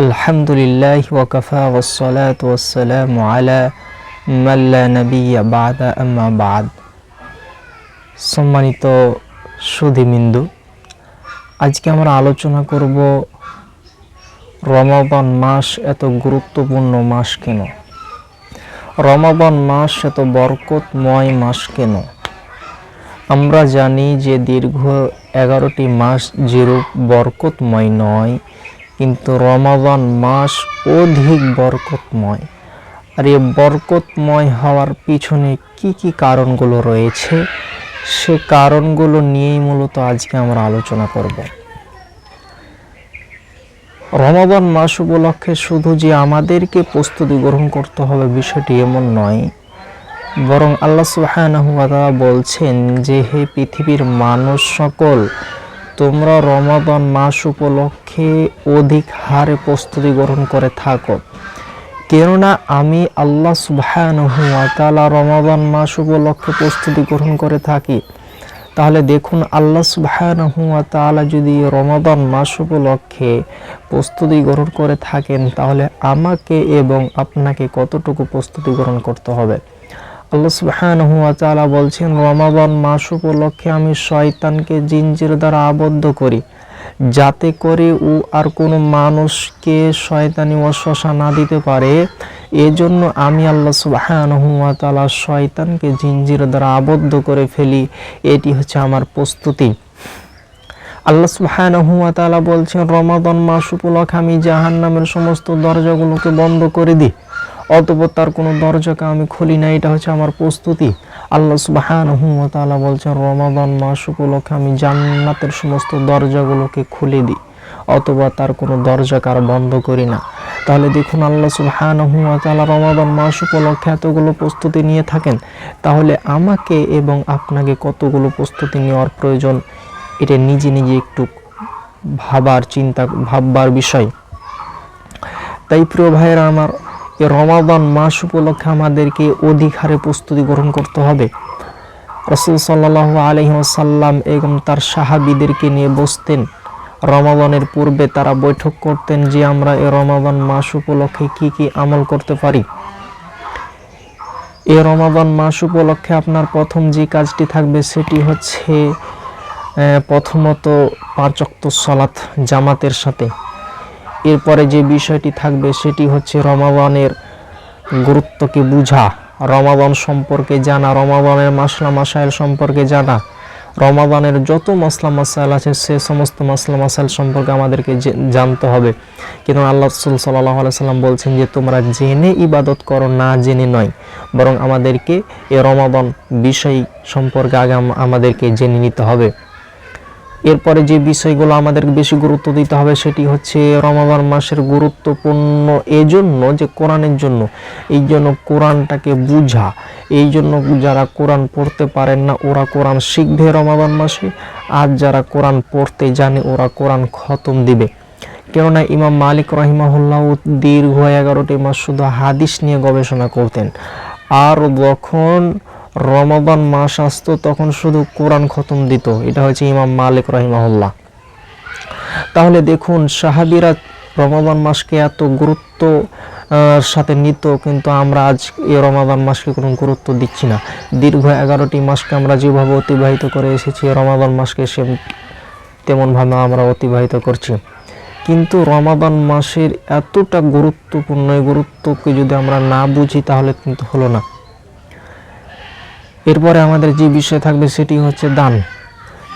আলহামদুলিল্লাহ ওয়াকাফা ওসলাত ওসালাম আলা মাল্লা নবী বাদা, আম্মা বাদ। সম্মানিত সুধীমিন্দু আজকে আমরা আলোচনা করব রমাবন মাস এত গুরুত্বপূর্ণ মাস কেন? রমাবন মাস এত বরকতময় মাস কেন? আমরা জানি যে দীর্ঘ এগারোটি মাস যেরূপ বরকতময় নয় কিন্তু রমাবান মাস অধিক বরকতময়। আর এই বরকতময় হওয়ার পিছনে কি কি কারণগুলো রয়েছে, সে কারণগুলো নিয়েই মূলত আজকে আমরা আলোচনা করব। রমাদান মাস উপলক্ষে শুধু যে আমাদেরকে প্রস্তুতি গ্রহণ করতে হবে বিষয়টি এমন নয়, বরং আল্লাহ তাআলা বলছেন যে হে পৃথিবীর মানুষ সকল তোমরা রমাদান মাস উপলক্ষে অধিক হারে প্রস্তুতি গ্রহণ করে থাকো। কেননা আমি আল্লাহ সুবহানাহু ওয়া তাআলা রমাদান মাস উপলক্ষে প্রস্তুতি গ্রহণ করে থাকি। তাহলে দেখুন আল্লাহ সুবহানাহু ওয়া তাআলা যদি রমাদান মাস উপলক্ষে প্রস্তুতি গ্রহণ করে থাকেন, তাহলে আমাকে এবং আপনাকে কতটুকু প্রস্তুতি গ্রহণ করতে হবে? আল্লাহ সুবহানাহু ওয়া তাআলা বলছেন, রমাদান মাস উপলক্ষে আমি শয়তানকে জিনজির দ্বারা আবদ্ধ করি, যাতে করে ও আর কোনো মানুষকে শয়তানি ওয়াসওয়াসা না দিতে পারে। এজন্য আমি আল্লাহ সুবহানাহু ওয়া তাআলা শয়তানকে জিনজির দ্বারা আবদ্ধ করে ফেলি। এটি হচ্ছে আমার প্রস্তুতি। আল্লাহ সুবহানাহু ওয়া তাআলা বলছেন, রমাদান মাস উপলক্ষে আমি জাহান্নামের সমস্ত দরজাগুলোকে বন্ধ করে দিই। অতপর তার কোনো দরজাকে আমি খুলি না এটা হচ্ছে আমার প্রস্তুতি। আল্লাহ সুবহানাহু ওয়া তাআলা বলছেন, রমাদান মাস উপলক্ষে আমি জান্নাতের সমস্ত দরজাগুলোকে খুলে দিই অথবা তার কোনো দরজাকে আর বন্ধ করি না। তাহলে দেখুন, আল্লাহ সুবহানাহু ওয়া তাআলা রমাদান মাস উপলক্ষে এতগুলো প্রস্তুতি নিয়ে থাকেন। তাহলে আমাকে এবং আপনাকে কতগুলো প্রস্তুতি নেওয়ার প্রয়োজন, এটা নিজে নিজে একটু ভাবার চিন্তা, ভাববার বিষয়। তাই প্রিয় ভাইয়েরা আমার এই রমাদান মাস উপলক্ষে আমাদেরকে অধিক হারে প্রস্তুতি গ্রহণ করতে হবে। রসুল সাল্লাহ আলহিমসাল্লাম এবং তার সাহাবিদেরকে নিয়ে বসতেন। রমাদানের পূর্বে তারা বৈঠক করতেন যে আমরা এ রমাদান মাস উপলক্ষে কি কি আমল করতে পারি। এ রমাদান মাস উপলক্ষে আপনার প্রথম যে কাজটি থাকবে সেটি হচ্ছে প্রথমত পাঁচক্ত সলাৎ জামাতের সাথে। এরপরে যে বিষয়টি থাকবে সেটি হচ্ছে রমাবানের গুরুত্বকে বুঝা। রমাবান সম্পর্কে জানা রমাবানের মাসলা মাসাইল সম্পর্কে জানা। রমাবানের যত মশলা মশাইল আছে, সে সমস্ত মশলা মশাইল সম্পর্কে আমাদেরকে জানতে হবে। কিন্তু আল্লাহ রসুল সাল্লাহ সাল্লাম বলছেন যে, তোমরা জেনে ইবাদত করো, না জেনে নয়। বরং আমাদেরকে এ রমাবান বিষয় সম্পর্কে আগে আমাদেরকে জেনে নিতে হবে। এরপরে যে বিষয়গুলো আমাদের বেশি গুরুত্ব দিতে হবে সেটি হচ্ছে রমাদান মাসের গুরুত্বপূর্ণ এজন্য যে কোরআনের জন্য, এই জন্য কোরআনটাকে বুঝা, এই জন্য যারা কোরআন পড়তে পারেন না ওরা কোরআন শিখবে রমাদান মাসে, আর যারা কোরআন পড়তে জানে ওরা কোরআন খতম দিবে। কেননা ইমাম মালিক রহিমাহুল্লাহ দীর্ঘ এগারোটি মাস শুধু হাদিস নিয়ে গবেষণা করতেন। আর যখন রমাবান মাস আসতো, তখন শুধু কোরআন খতম দিত। এটা হচ্ছে ইমাম মালিক রহিমাহুল্লাহ। তাহলে দেখুন, সাহাবিরা রমাবান মাসকে এত গুরুত্ব সাথে নিত, কিন্তু আমরা আজ এই রমাবান মাসকে কোনো গুরুত্ব দিচ্ছি না। দীর্ঘ এগারোটি মাসকে আমরা যেভাবে অতিবাহিত করে এসেছি রমাবান মাসকে সে তেমনভাবে আমরা অতিবাহিত করছি। কিন্তু রমাবান মাসের এতটা গুরুত্বপূর্ণ গুরুত্বকে যদি আমরা না বুঝি, তাহলে কিন্তু হলো না। এরপরে আমাদের যে বিষয় থাকবে সেটি হচ্ছে দান।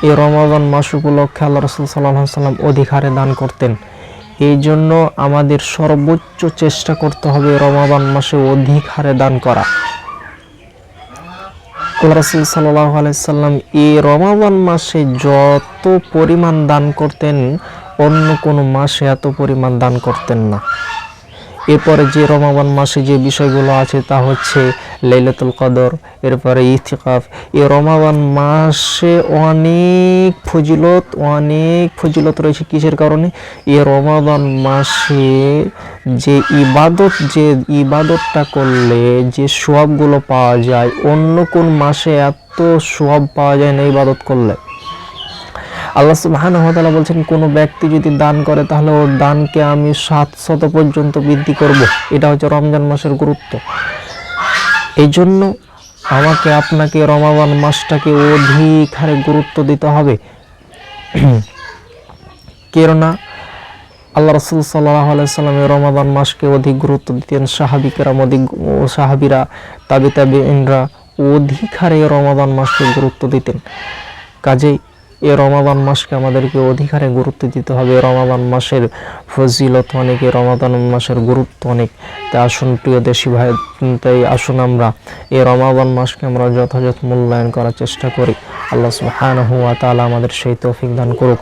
এই রমাদান মাস উপলক্ষে আল্লাহ রসুল সাল্লাহ সাল্লাম অধিকারে দান করতেন। এই জন্য আমাদের সর্বোচ্চ চেষ্টা করতে হবে রমাদান মাসে অধিক হারে দান করা। আল্লাহ রসুল সাল্লাহ আলাইসাল্লাম এই রমাদান মাসে যত পরিমাণ দান করতেন, অন্য কোনো মাসে এত পরিমাণ দান করতেন না। এরপরে যে রমাবান মাসে যে বিষয়গুলো আছে তা হচ্ছে লাইলাতুল কদর, এরপরে ইতিকাফ। এই রমাবান মাসে অনেক ফজিলত অনেক ফজিলত রয়েছে কিসের কারণে? এই রমাবান মাসে যে ইবাদত, যে ইবাদতটা করলে যে সোয়াবগুলো পাওয়া যায়, অন্য কোন মাসে এত সোয়াব পাওয়া যায় না ইবাদত করলে? আল্লাহ সুবহানাহু ওয়া তাআলা বলছেন, কোনো ব্যক্তি যদি দান করে, তাহলে ওর দানকে আমি সাত শত পর্যন্ত বৃদ্ধি করব। এটা হচ্ছে রমজান মাসের গুরুত্ব। এই জন্য আমাকে, আপনাকে রমাবান মাসটাকে অধিক হারে গুরুত্ব দিতে হবে। কেননা আল্লাহ রসুল সাল্লাহ আলাইসাল্লাম রমাদান মাসকে অধিক গুরুত্ব দিতেন। সাহাবিকেরা অধিক সাহাবিরা তাবি তাবিনরা অধিক হারে রমাদান মাসকে গুরুত্ব দিতেন। কাজেই এ রমাদান মাসকে আমাদেরকে অধিকারে গুরুত্ব দিতে হবে। রমাদান মাসের ফজিলত অনেক এ রমাদান মাসের গুরুত্ব অনেক। তাই আসুন প্রিয় দেশি ভাই, তাই আসুন আমরা এ রমাদান মাসকে আমরা যথাযথ মূল্যায়ন করার চেষ্টা করি। আল্লাহ সুহান হুয়া তালা আমাদের সেই তৌফিক দান করুক।